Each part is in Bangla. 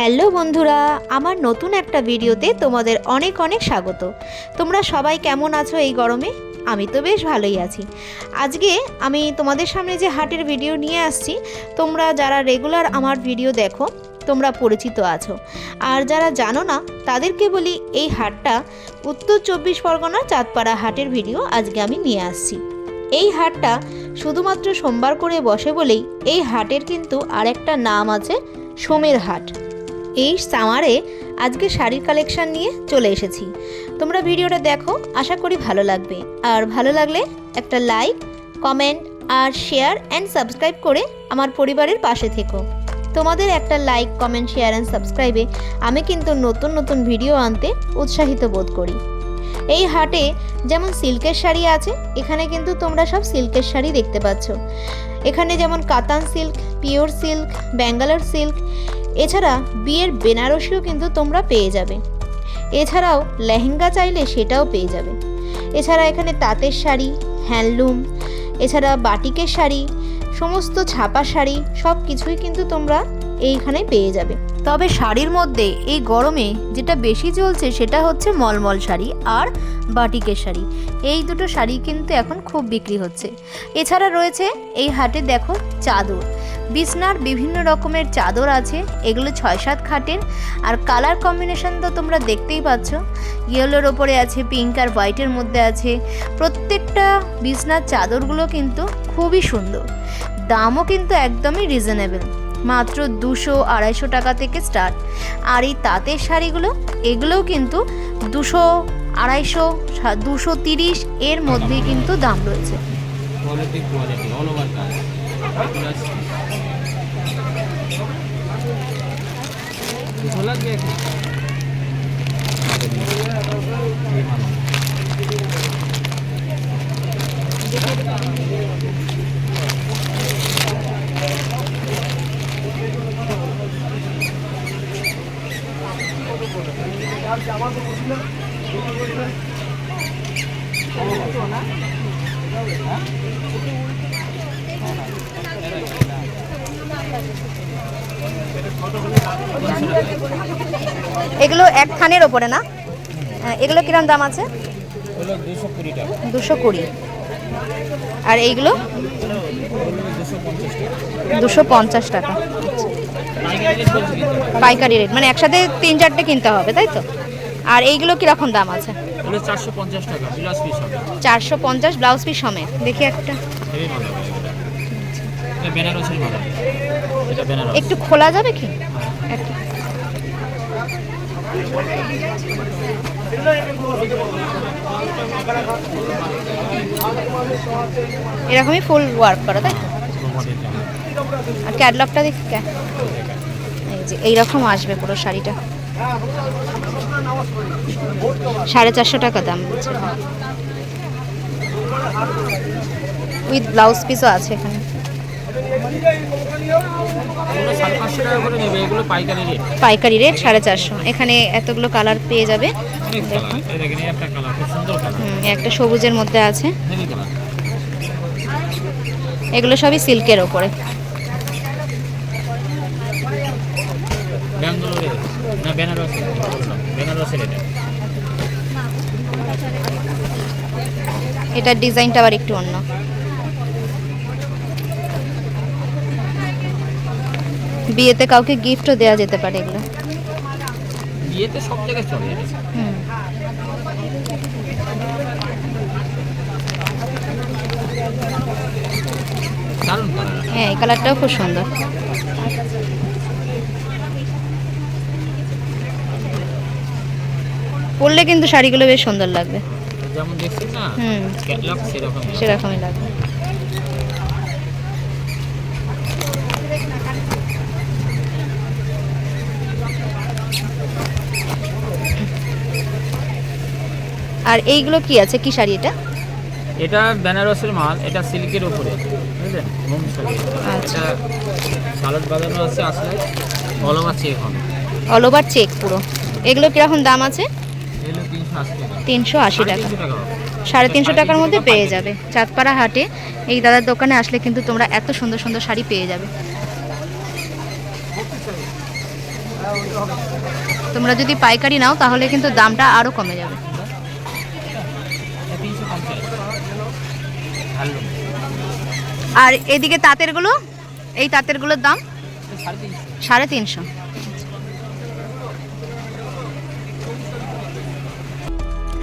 হ্যালো বন্ধুরা, আমার নতুন একটা ভিডিওতে তোমাদের অনেক অনেক স্বাগত। তোমরা সবাই কেমন আছো এই গরমে? আমি তো বেশ ভালোই আছি। আজকে আমি তোমাদের সামনে যে হাটের ভিডিও নিয়ে আসছি, তোমরা যারা রেগুলার আমার ভিডিও দেখো, তোমরা পরিচিত আছো। আর যারা জানো না, তাদেরকে বলি এই হাটটা উত্তর চব্বিশ পরগনা চাঁদপাড়া হাটের ভিডিও আজকে আমি নিয়ে আসছি। এই হাটটা শুধুমাত্র সোমবার করে বসে বলেই এই হাটের কিন্তু আরেকটা নাম আছে সোমের হাট। এই সামারে আজকে শাড়ির কালেকশন নিয়ে চলে এসেছি। তোমরা ভিডিওটা দেখো, আশা করি ভালো লাগবে। আর ভালো লাগলে একটা লাইক কমেন্ট আর শেয়ার অ্যান্ড সাবস্ক্রাইব করে আমার পরিবারের পাশে থেকো। তোমাদের একটা লাইক কমেন্ট শেয়ার অ্যান্ড সাবস্ক্রাইবে আমি কিন্তু নতুন নতুন ভিডিও আনতে উৎসাহিত বোধ করি। এই হাটে যেমন সিল্কের শাড়ি আছে, এখানে কিন্তু তোমরা সব সিল্কের শাড়ি দেখতে পাচ্ছ। এখানে যেমন Katan silk, pure silk, Bangalore silk, এছাড়া বিয়ের বেনারসিও কিন্তু তোমরা পেয়ে যাবে। এছাড়াও লেহেঙ্গা চাইলে সেটাও পেয়ে যাবে। এছাড়া এখানে তাঁতের শাড়ি, হ্যান্ডলুম, এছাড়া বাটিকের শাড়ি, সমস্ত ছাপা শাড়ি সব কিছুই কিন্তু তোমরা এইখানে পেয়ে যাবে। তবে শাড়ির মধ্যে এই গরমে যেটা বেশি চলছে সেটা হচ্ছে মলমল শাড়ি আর বাটিকের শাড়ি। এই দুটো শাড়ি কিন্তু এখন খুব বিক্রি হচ্ছে। এছাড়া রয়েছে এই হাটে দেখো চাদর। বিছনার বিভিন্ন রকমের চাদর আছে, এগুলো ছয় সাত খাটের। আর কালার কম্বিনেশন তো তোমরা দেখতেই পাচ্ছ। ইয়েলোর ওপরে আছে, পিঙ্ক আর হোয়াইটের মধ্যে আছে। প্রত্যেকটা বিছনার চাদরগুলো কিন্তু খুবই সুন্দর। দামও কিন্তু একদমই রিজনেবল। মাত্র দুশো আড়াইশো টাকা থেকে স্টার্ট আর এই তাঁতের শাড়িগুলো এগুলোও কিন্তু দুশো আড়াইশো দুশো তিরিশ এর মধ্যে কিন্তু দাম রয়েছে। কোয়ালিটি কোয়ালিটি অল ওভার কাজ দুশো লাগবে এখন এই মানো। এগুলো এক থানের ওপরে না? এগুলো কিরম দাম আছে? দুশো কুড়ি। আর এইগুলো? দুশো পঞ্চাশ টাকা। পাইকারি রেট। মানে একসাথে তিন চারটে কিনতে হবে তাই তো? আর এইগুলো কীরকম দাম আছে? চারশো পঞ্চাশ টাকা বিলাস পিস হবে। চারশো পঞ্চাশ ব্লাউজ পিস সমেত দেখি একটা। হবে বেনারসের মাল এটা বেনারস। একটু খোলা যাবে কি? এরকমই ফুল ওয়ার্ক করা তাই আর ক্যাটলগটা দেখি এই যে এইরকম আসবে পুরো শাড়িটা। সাড়ে চারশো টাকা দাম। উইথ ব্লাউজ পিসও আছে এখানে। পাইকারি রেট সাড়ে চারশো। এখানে এতগুলো কালার পেয়ে যাবে। একটা সবুজের মধ্যে আছে। এগুলো সবই সিল্কের ওপরে। বেনারসে এটা? এটার ডিজাইনটা আবার একটু অন্য। বিয়েতে কাউকে গিফটও দেওয়া যেতে পারে এগুলো। বিয়েতে সব জায়গায় চলে হ্যাঁ এই কালারটাও খুব সুন্দর। পরলে কিন্তু শাড়িগুলো বেশ সুন্দর লাগবে। যেমন দেখছেন না হুম। ক্যাটলগ সেরকম সেরকমই লাগবে। আর এইগুলো কি আছে? কি শাড়ি এটা? এটা বেনারসের মাল এটা সিল্কের উপরে বুঝলেন? হোম শাড়ি। আচ্ছা। সালাদ বাঁধানো আছে আসলে অল ওভার চেক পুরো। এগুলো কীরকম দাম আছে? তিনশো আশি টাকা। সাড়ে তিনশো টাকার মধ্যে পেয়ে যাবে। চাঁদপাড়া হাটে এই দাদার দোকানে আসলে কিন্তু তোমরা এত সুন্দর সুন্দর শাড়ি পেয়ে যাবে। তোমরা যদি পাইকারি নাও, তাহলে কিন্তু দামটা আরও কমে যাবে। আর এদিকে তাঁতেরগুলো? এই তাঁতেরগুলোর দাম? সাড়ে তিনশো সাড়ে তিনশো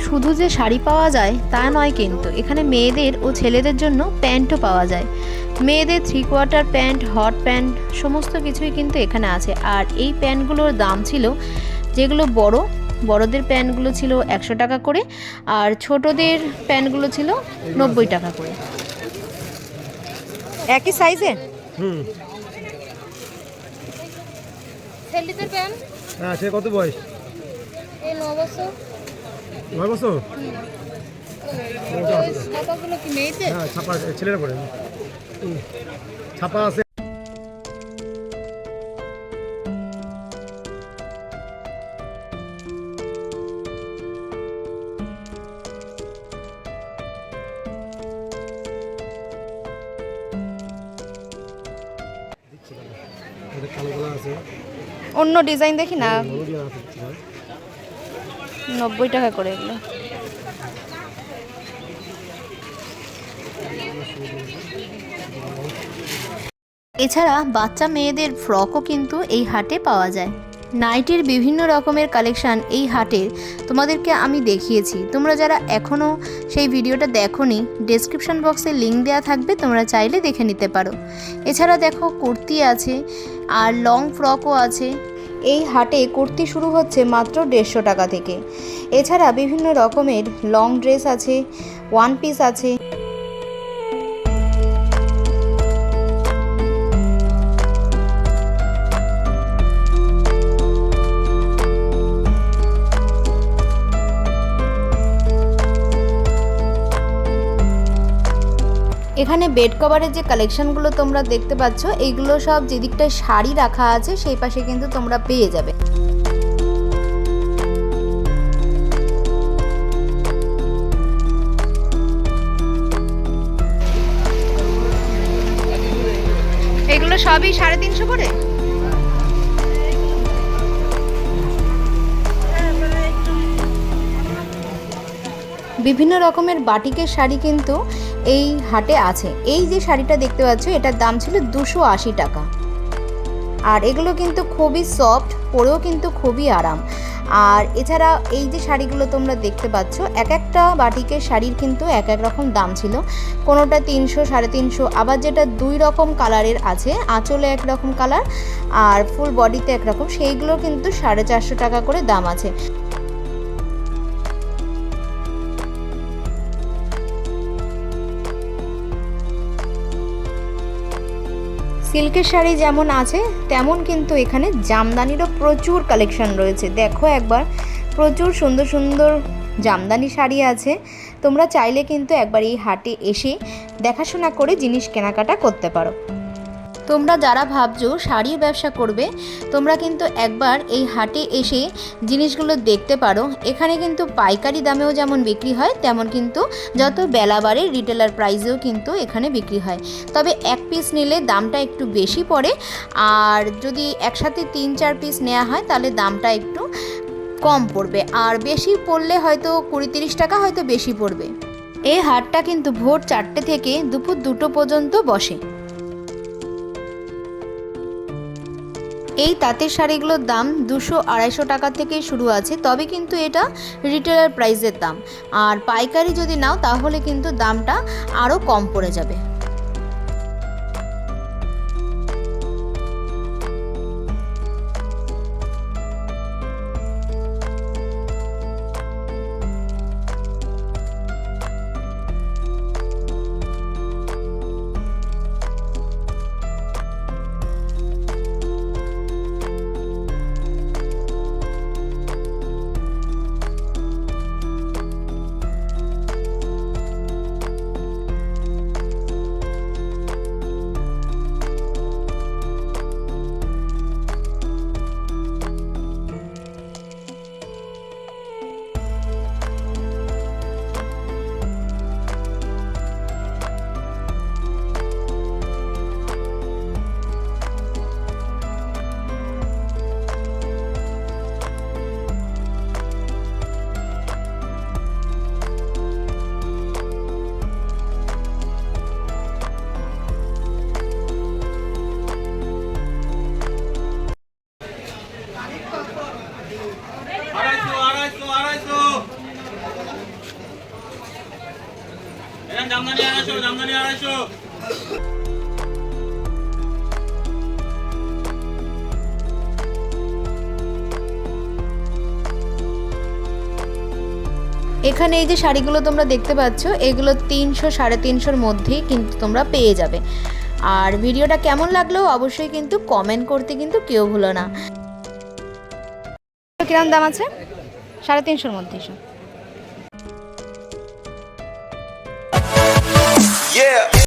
শুধু যে শাড়ি পাওয়া যায় তা নয় কিন্তু এখানে মেয়েদের ও ছেলেদের জন্য প্যান্টও পাওয়া যায়। মেয়েদের three quarter pant hot pant সমস্ত কিছুই কিন্তু এখানে আছে। আর এই প্যান্টগুলোর দাম ছিল যেগুলো বড় বড়দের প্যান্টগুলো ছিল একশো টাকা করে আর ছোটদের প্যান্টগুলো ছিল নব্বই টাকা করে। একই সাইজের হুম। ছেলেদের প্যান্ট? হ্যাঁ সে কত বয়স? এই ন বছর নয় বছর? হ্যাঁ ছাপা ছেলেরা পড়ে। ছাপা আছে। অন্য ডিজাইন দেখি না। নব্বই টাকা করে এগুলো। এছাড়া বাচ্চা মেয়েদের ফ্রকও কিন্তু এই হাটে পাওয়া যায়। নাইটির বিভিন্ন রকমের কালেকশান এই হাটের তোমাদেরকে আমি দেখিয়েছি। তোমরা যারা এখনও সেই ভিডিওটা দেখোনি ডেসক্রিপশন বক্সে লিঙ্ক দেওয়া থাকবে, তোমরা চাইলে দেখে নিতে পারো। এছাড়া দেখো কুর্তি আছে, আর লং ফ্রকও আছে। এই হাটে কুর্তি শুরু হচ্ছে মাত্র দেড়শো টাকা থেকে। এছাড়া বিভিন্ন রকমের লং ড্রেস আছে ওয়ান পিস আছে। এখানে বেড কভারের যে কালেকশনগুলো তোমরা দেখতে পাচ্ছ এইগুলো সব যেদিকটায় শাড়ি রাখা আছে, সেই পাশে কিন্তু তোমরা পেয়ে যাবে। এগুলো সবই সাড়ে তিনশো করে? বিভিন্ন রকমের বাটিকের শাড়ি কিন্তু এই হাটে আছে। এই যে শাড়িটা দেখতে পাচ্ছ, এটার দাম ছিল দুশো আশি টাকা। আর এগুলো কিন্তু খুবই সফট পরেও কিন্তু খুবই আরাম। আর এছাড়া এই যে শাড়িগুলো তোমরা দেখতে পাচ্ছ, এক একটা বাটিকের শাড়ির কিন্তু এক এক রকম দাম ছিল। কোনোটা তিনশো, সাড়ে তিনশো, আবার যেটা দুই রকম কালারের আছে, আঁচলে এক রকম কালার, আর ফুল বডিতে একরকম সেইগুলো কিন্তু সাড়ে চারশো টাকা করে দাম আছে। সিল্কের শাড়ি যেমন আছে, তেমন কিন্তু এখানে জামদানিরও প্রচুর কালেকশন রয়েছে। দেখো একবার, প্রচুর সুন্দর সুন্দর জামদানি শাড়ি আছে। তোমরা চাইলে কিন্তু একবার এই হাটে এসে দেখাশোনা করে জিনিস কেনাকাটা করতে পারো। তোমরা যারা ভাবছ শাড়ির ব্যবসা করবে, তোমরা কিন্তু একবার এই হাটে এসে জিনিসগুলো দেখতে পারো। এখানে কিন্তু পাইকারি দামেও যেমন বিক্রি হয়, তেমন কিন্তু যত বেলা বাড়ে রিটেলার প্রাইসেও কিন্তু এখানে বিক্রি হয়। তবে এক পিস নিলে দামটা একটু বেশি পড়ে, আর যদি একসাথে তিন চার পিস নেওয়া হয়, তাহলে দামটা একটু কম পড়বে। আর বেশি পড়লে হয়তো কুড়ি তিরিশ টাকা হয়তো বেশি পড়বে। এই হাটটা কিন্তু ভোর চারটে থেকে দুপুর দুটো পর্যন্ত বসে। এই তাঁতের শাড়িগুলোর দাম দুশো আড়াইশো টাকা থেকে শুরু আছে, তবে কিন্তু এটা রিটেলার প্রাইসের দাম। আর পাইকারি যদি নাও, তাহলে কিন্তু দামটা আরও কম পড়ে যাবে। এখানে এই যে শাড়িগুলো তোমরা দেখতে পাচ্ছ, এগুলো তিনশো, সাড়ে তিনশোর মধ্যেই কিন্তু তোমরা পেয়ে যাবে। আর ভিডিওটা কেমন লাগল অবশ্যই কিন্তু কমেন্ট করতে কিন্তু কেউ ভুলো না। কিরম দাম আছে? সাড়ে তিনশোর মধ্যে Yeah.